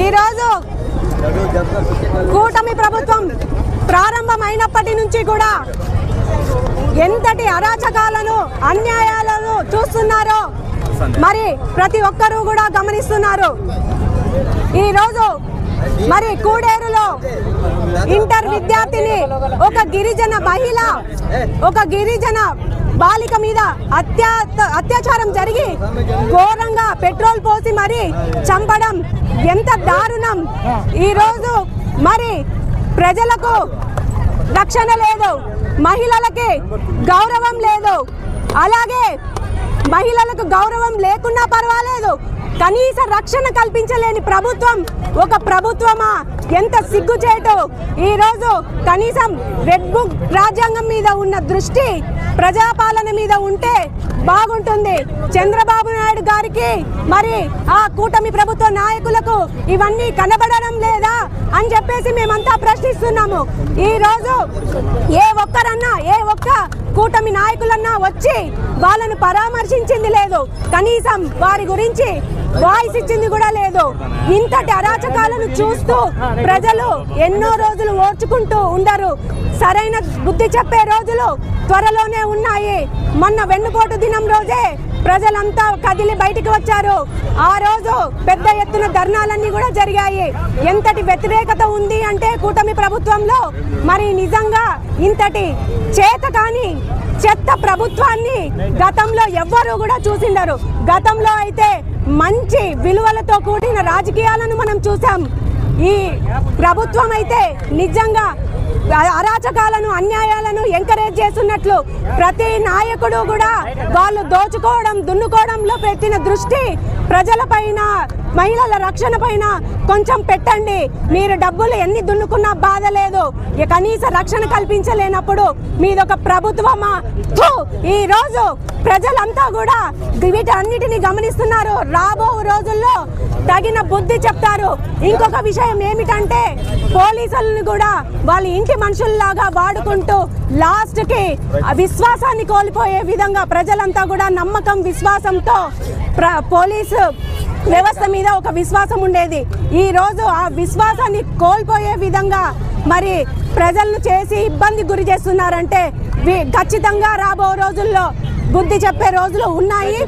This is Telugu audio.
ఈరోజు కూటమి ప్రభుత్వం ప్రారంభమైనప్పటి నుంచి కూడా ఎంతటి అరాచకాలను అన్యాయాలను చూస్తున్నారో మరి ప్రతి ఒక్కరూ కూడా గమనిస్తున్నారు. ఈరోజు మరి కూడేరులో ఇంటర్ విద్యార్థిని ఒక గిరిజన మహిళ ఒక గిరిజన బాలిక మీద అత్యా అత్యాచారం జరిగి ఘోరంగా పెట్రోల్ పోసి మరి చంపడం ఎంత దారుణం. ఈరోజు మరి ప్రజలకు రక్షణ లేదు మహిళలకి గౌరవం లేదు. అలాగే మహిళలకు గౌరవం లేకున్నా పర్వాలేదు కనీస రక్షణ కల్పించలేని ప్రభుత్వం ఒక ప్రభుత్వమా? ఎంత సిగ్గుచేటు? ఈరోజు కనీసం రెడ్ బుక్ రాజ్యాంగం మీద ఉన్న దృష్టి ప్రజాపాలన మీద ఉంటే బాగుంటుంది. చంద్రబాబు నాయుడు గారికి మరి ఆ కూటమి ప్రభుత్వ నాయకులకు ఇవన్నీ కనబడడం లేదా అని చెప్పేసి మేమంతా ప్రశ్నిస్తున్నాము. ఈరోజు ఏ ఒక్కరన్నా ఏ ఒక్క కూటమి నాయకులన్నా వచ్చి వాళ్ళను పరామర్శించింది లేదు. కనీసం వారి గురించి వాయిస్ ఇచ్చింది కూడా లేదు. ఇంతటి అరాచకాలను చూస్తూ ప్రజలు ఎన్నో రోజులు ఓర్చుకుంటూ ఉండరు. సరైన బుద్ధి చెప్పే రోజులు త్వరలోనే ఉన్నాయి. మొన్న వెన్నుపోటు దినం రోజే ప్రజలంతా కదిలి బయటికి వచ్చారు. ఆ రోజు పెద్ద ఎత్తున ధర్నాలన్నీ కూడా జరిగాయి. ఎంతటి వ్యతిరేకత ఉంది అంటే కూటమి ప్రభుత్వంలో మరి నిజంగా ఇంతటి చేత కానీ చెత్త ప్రభుత్వాన్ని గతంలో ఎవ్వరూ కూడా చూసిండరు. గతంలో అయితే మంచి విలువలతో కూడిన రాజకీయాలను మనం చూసాం. ఈ ప్రభుత్వం అయితే నిజంగా అరాచకాలను అన్యాయాలను ఎంకరేజ్ చేస్తున్నట్లు ప్రతి నాయకుడు కూడా వాళ్ళు దోచుకోవడం దున్నుకోవడంలో పెట్టిన దృష్టి ప్రజలపైన మహిళల రక్షణ పైన కొంచెం పెట్టండి. మీరు డబ్బులు ఎన్ని దున్నుకున్నా బాధ లేదు. కనీస రక్షణ కల్పించలేనప్పుడు మీదొక ప్రభుత్వమా? ఈ రోజు ప్రజలంతా కూడా వీటన్నిటిని గమనిస్తున్నారు. రాబో రోజుల్లో తగిన బుద్ధి చెప్తారు. ఇంకొక విషయం ఏమిటంటే పోలీసులను కూడా వాళ్ళ ఇంటి మనుషుల్లాగా వాడుకుంటూ లాస్ట్కి ఆ విశ్వాసాన్ని కోల్పోయే విధంగా ప్రజలంతా కూడా నమ్మకం విశ్వాసంతో ప్ర పోలీసు వ్యవస్థ మీద ఒక విశ్వాసం ఉండేది. ఈ రోజు ఆ విశ్వాసాన్ని కోల్పోయే విధంగా మరి ప్రజలను చేసి ఇబ్బంది గురి చేస్తున్నారంటే ఖచ్చితంగా రాబో రోజుల్లో బుద్ధి చెప్పే రోజులు ఉన్నాయి.